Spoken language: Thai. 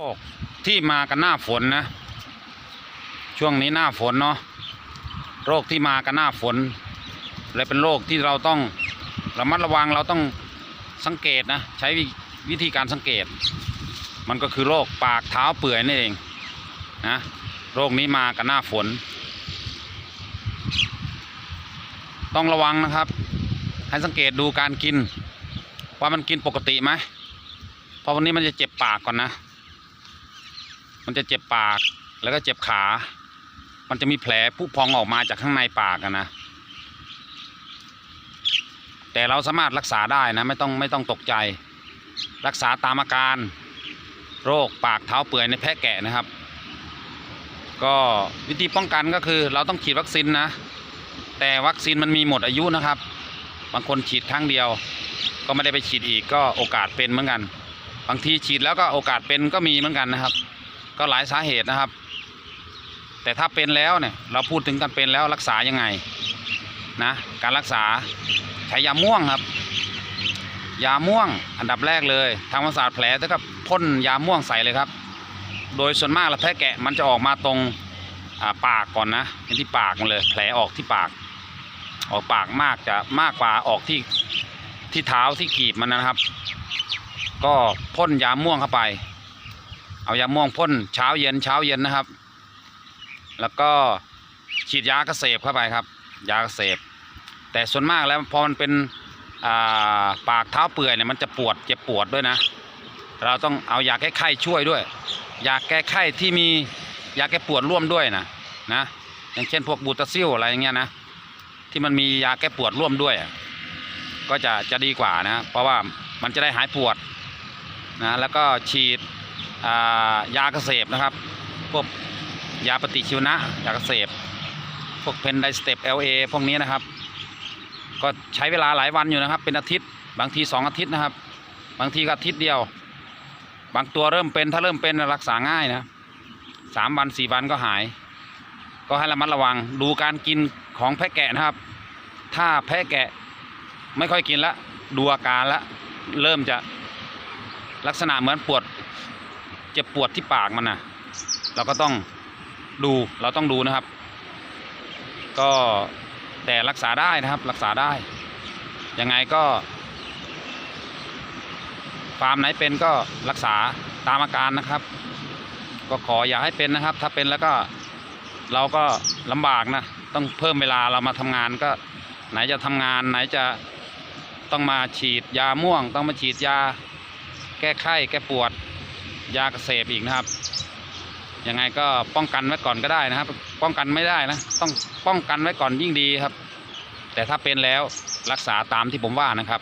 โรคที่มากันหน้าฝนนะ ช่วงนี้หน้าฝนเนาะโรคที่มากันหน้าฝนและเป็นโรคที่เราต้องระมัดระวังเราต้องสังเกตนะ ใช้วิวิธีการสังเกต มันก็คือโรคปากเท้าเปื่อยนี่เองนะโรคนี้มากันหน้าฝน ต้องระวังนะครับ ให้สังเกตดูการกิน ว่ามันกินปกติไหมเพราะวันนี้มันจะเจ็บปากก่อนนะ มันจะเจ็บปากแล้วก็เจ็บขา มันจะมีแผลผุพองออกมาจากข้างในปากนะ แต่เราสามารถรักษาได้นะไม่ต้องไม่ต้องตกใจ รักษาตามอาการ โรคปากเท้าเปื่อยในแพะแกะนะครับ ก็วิธีป้องกันก็คือ เราต้องฉีดวัคซีนนะ แต่วัคซีนมันมีหมดอายุนะครับ บางคนฉีดครั้งเดียว ก็ไม่ได้ไปฉีดอีกก็โอกาสเป็นเหมือนกัน บางทีฉีดแล้วก็โอกาสเป็นก็มีเหมือนกันนะครับ ก็หลายสาเหตุนะครับ แต่ถ้าเป็นแล้วเนี่ยเราพูดถึงการเป็นแล้วรักษายังไงนะการรักษาใช้ยาม่วงครับ ยาม่วงอันดับแรกเลยทางประสาทแผลแล้วก็พ่นยาม่วงใส่เลยครับ โดยส่วนมากแล้วแพ้แกะมันจะออกมาตรงาปากก่อนนะที่ปากมันเลย แผลออกที่ปาก ออกปากมากจะมากกว่าออกที่ที่เท้าที่กีบมันนะครับ ก็พ่นยาม่วงเข้าไป เอายาม่วงพ่นเช้าเย็นเช้าเย็นนะครับ แล้วก็ฉีดยากระเสบเข้าไปครับ ยากระเสบแต่ส่วนมากแล้วพอมันเป็นาปากเท้าเปื่อยเนี่ยมันจะปวดเจ็บปวดด้วยนะ เราต้องเอายาแก้ไข้ช่วยด้วย ยาแก้ไข้ที่มียาแก้ปวดร่วมด้วยนะนะอย่างเช่นพวกบูตาซิลอะไรอย่างเงี้ยนะที่มันมียาแก้ปวดร่วมด้วย ก็จะจะดีกว่านะ เพราะว่ามันจะได้หายปวดนะแล้วก็ฉีด ยาเกษตรนะครับ พวกยาปฏิชีวนะยาเกษตรพวกเพนไดสเตปเอลเอพวกนี้นะครับ ก็ใช้เวลาหลายวันอยู่นะครับ เป็นอาทิตย์บางทีสองอาทิตย์นะครับ บางทีก็อาทิตย์เดียว บางตัวเริ่มเป็นถ้าเริ่มเป็นรักษาง่ายนะสามวันสี่วันก็หาย ก็ให้ระมัดระวังดูการกินของแพะแกะนะครับ ถ้าแพะแกะไม่ค่อยกินละดูอาการละเริ่มจะลักษณะเหมือนปวด เจ็บปวดที่ปากมันนะเราก็ต้องดูเราต้องดูนะครับ ก็แต่รักษาได้นะครับรักษาได้ ยังไงก็ ฟาร์มไหนเป็นก็รักษาตามอาการนะครับ ก็ขออย่าให้เป็นนะครับ ถ้าเป็นแล้วก็เราก็ลำบากนะ ต้องเพิ่มเวลาเรามาทำงานก็ ไหนจะทำงานไหนจะต้องมาฉีดยาม่วง ต้องมาฉีดยา แก้ไข้แก้ปวด ยาเกษตรอีกนะครับ ยังไงก็ป้องกันไว้ก่อนก็ได้นะครับ ป้องกันไม่ได้นะ ต้องป้องกันไว้ก่อนยิ่งดีครับ แต่ถ้าเป็นแล้วรักษาตามที่ผมว่านะครับ